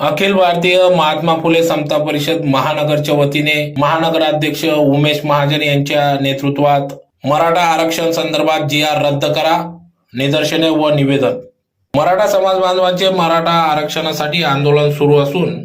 अखिल भारतीय महात्मा फुले समता परिषद महानगरच्या वतीने महानगराध्यक्ष उमेश महाजन यांच्या नेतृत्वात मराठा आरक्षण संदर्भात जी आर रद्द करा निदर्शने व निवेदन. मराठा समाज बांधवांचे मराठा आरक्षणासाठी आंदोलन सुरू असून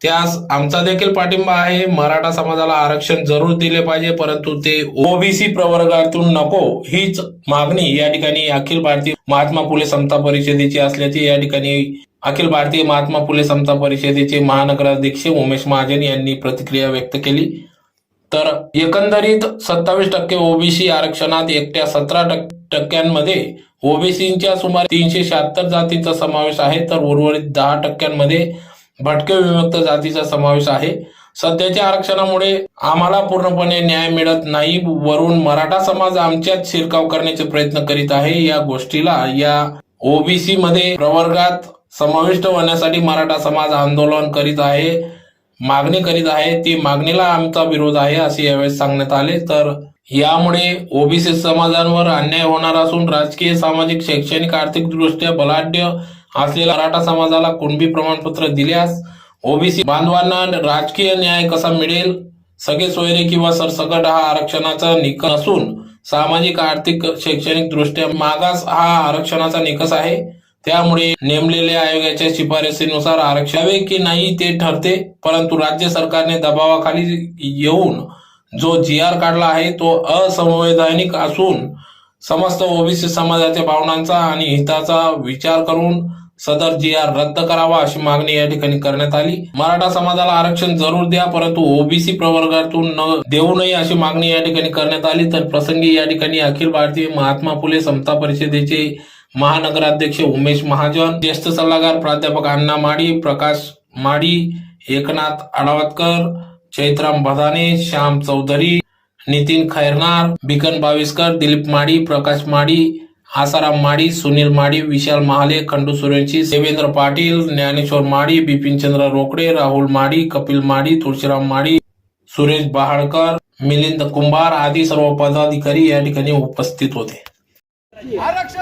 त्यास आमचा देखील पाठिंबा आहे. मराठा समाजाला आरक्षण जरूर दिले पाहिजे परंतु ते ओबीसी प्रवर्गातून नको हीच मागणी या ठिकाणी अखिल भारतीय महात्मा फुले समता परिषदेची असल्याचे या ठिकाणी अखिल भारतीय महात्मा फुले समता परिषदेचे महानगराध्यक्ष उमेश महाजन यांनी प्रतिक्रिया व्यक्त केली. तर एकंदरीत सत्तावीस टक्के ओबीसी आरक्षणात एकट्या सतरा टक्क्यांमध्ये ओबीसीच्या सुमारे तीनशे शहात्तर जातीचा समावेश आहे. तर उर्वरित दहा टक्क्यांमध्ये भटके विमुक्त जातीचा समावेश आहे. सध्याच्या आरक्षणामुळे आम्हाला पूर्णपणे न्याय मिळत नाही. वरून मराठा समाज आमच्यात शिरकाव करण्याचे प्रयत्न करीत आहे. या गोष्टीला या ओबीसी मध्ये प्रवर्गात समाविष्ट होण्यासाठी मराठा समाज आंदोलन करीत आहे मागणी करीत आहे. ती मागणीला आमचा विरोध आहे असे यावेळेस सांगण्यात आले. तर यामुळे ओबीसी समाजांवर अन्याय होणार असून राजकीय सामाजिक शैक्षणिक आर्थिक दृष्ट्या बलाढ्य असलेल्या मराठा समाजाला कुणबी प्रमाणपत्र दिल्यास ओबीसी बांधवांना राजकीय न्याय कसा मिळेल? सगळे सोयरे किंवा सरसकट हा आरक्षणाचा निकष असून सामाजिक आर्थिक शैक्षणिक दृष्ट्या मागास हा आरक्षणाचा निकष आहे. त्यामुळे नेमलेल्या आयोगाच्या शिफारसीनुसार आरक्षण हवे की नाही ते ठरते. परंतु राज्य सरकारने दबावाखाली येऊन जो जी आर काढला आहे तो असंवैधानिक असून समस्त ओबीसी समाजाच्या भावनांचा आणि हिताचा विचार करून सदर जी आर रद्द करावा अशी मागणी या ठिकाणी करण्यात आली. मराठा समाजाला आरक्षण जरूर द्या परंतु ओबीसी प्रवर्गातून न देऊ नये अशी मागणी या ठिकाणी करण्यात आली. तर प्रसंगी या ठिकाणी अखिल भारतीय महात्मा फुले समता परिषदेचे महानगराध्यक्ष उमेश महाजन ज्येष्ठ सल्लागार प्राध्यापक अण्णा माडी प्रकाश माडी एकनाथ आडावतकर चैत्राम बधाने श्याम चौधरी नितीन खैरनार बिकन बाविस्कर दिलीप माडी प्रकाश माडी आसाराम माडी सुनील माडी विशाल महाले खंडू सूर्यवंशी देवेंद्र पाटील ज्ञानेश्वर माडी बिपिनचंद्र रोकडे राहुल माडी कपिल माडी तुळशीराम माडी सुरेश बहाडकर मिलिंद कुंभार आदी सर्व पदाधिकारी या ठिकाणी उपस्थित होते. आरक्षण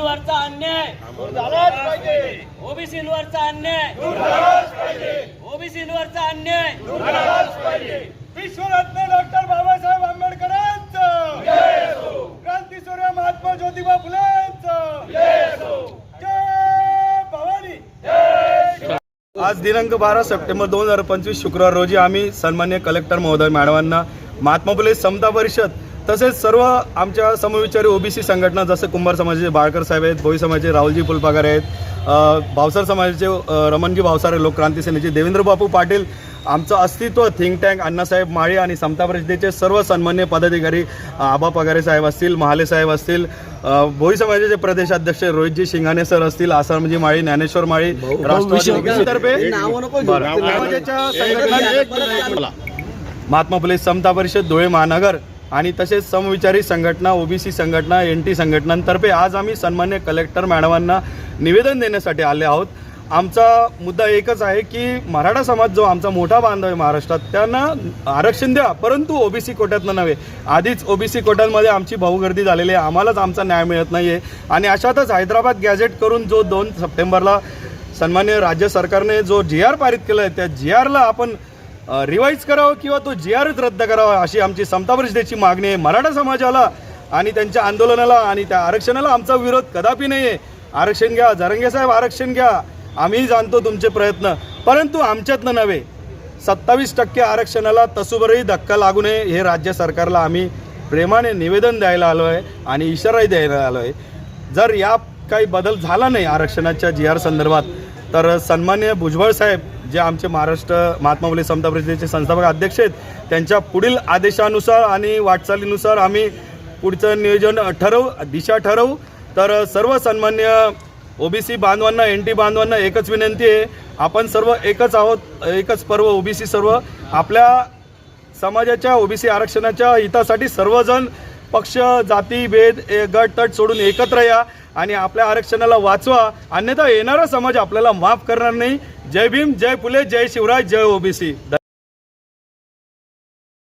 ओबीसींवरचा अन्याय झालाच पाहिजे. ओबीसींवरचा अन्याय झालाच पाहिजे. ओबीसींवरचा अन्याय झालाच पाहिजे. विश्वरत्न डॉक्टर बाबासाहेब आंबेडकरांचं. क्रांतीसूर्य महात्मा ज्योतिबा फुलेंचं. जय भवानी. जय आज दिनांक बारा सप्टेंबर दोन हजार पंचवीस शुक्रवार रोजी आम्ही सन्मान्य कलेक्टर महोदय मॅडमांना महात्मा फुले समता परिषद तसेच सर्व आमच्या समविचारी ओबीसी संघटना जसं कुंभार समाजाचे बाळकर साहेब आहेत भोई समाजाचे राहुलजी फुलपागार आहेत भावसार समाजाचे रमणजी भावसारे लोकक्रांती सेनेचे देवेंद्र बापू पाटील आमचं अस्तित्व थिंक टँक अण्णासाहेब माळी आणि समता परिषदेचे सर्व सन्मान्य पदाधिकारी आबा पगारे साहेब असतील महाले साहेब असतील भोई समाजाचे प्रदेशाध्यक्ष रोहितजी शिंगाणे सर असतील आसामजी माळी ज्ञानेश्वर माळी महात्मा फुले समता परिषद धुळे महानगर आणि तसेच समविचारी संघटना ओबीसी संघटना एन टी संघटनांतर्फे आज आम्ही सन्मान्य कलेक्टर मॅडमांना निवेदन देण्यासाठी आले आहोत. आमचा मुद्दा एकच आहे की मराठा समाज जो आमचा मोठा बांधव आहे महाराष्ट्रात त्यांना आरक्षण द्या परंतु ओबीसी कोट्यातनं नव्हे. आधीच ओबीसी कोट्यांमध्ये आमची भाऊगर्दी झालेली आहे. आम्हालाच आमचा न्याय मिळत नाही आहे आणि अशातच हैदराबाद गॅझेट करून जो दोन सप्टेंबरला सन्मान्य राज्य सरकारने जो जी आर पारित केला आहे त्या जी आरला आपण रिवाईज करावं किंवा तो जी आरच रद्द करावा अशी आमची समता परिषदेची मागणी आहे. मराठा समाजाला आणि त्यांच्या आंदोलनाला आणि त्या आरक्षणाला आमचा विरोध कदापि नाही आहे आरक्षण घ्या जरंगेसाहेब आरक्षण घ्या. आम्ही जाणतो तुमचे प्रयत्न. परंतु आमच्यातनं नव्हे. सत्तावीस टक्के आरक्षणाला तसुबरही धक्का लागू नये हे राज्य सरकारला आम्ही प्रेमाने निवेदन द्यायला आलो आहे आणि इशाराही द्यायला आलो आहे जर या काही बदल झाला नाही आरक्षणाच्या जी आर संदर्भात तर सन्मान्य भुजबळ साहेब जे आमचे महाराष्ट्र महात्मा फुले समता परिषदेचे संस्थापक अध्यक्ष आहेत त्यांच्या पुढील आदेशानुसार आणि वाटचालीनुसार आम्ही पुढचं नियोजन ठरवू दिशा ठरवू. तर सर्व सन्मान्य ओबीसी बांधवांना एन टी बांधवांना एकच विनंती आहे आपण सर्व एकच आहोत एकच पर्व ओबीसी सर्व. आपल्या समाजाच्या ओबीसी आरक्षणाच्या हितासाठी सर्वजण पक्ष जाती भेद गट तट सोडून एकत्र या आणि आपल्या आरक्षणाला वाचवा. अन्यथा येणारा समाज आपल्याला माफ करणार नाही. जय भीम जय फुले जय शिवराय जय ओबीसी.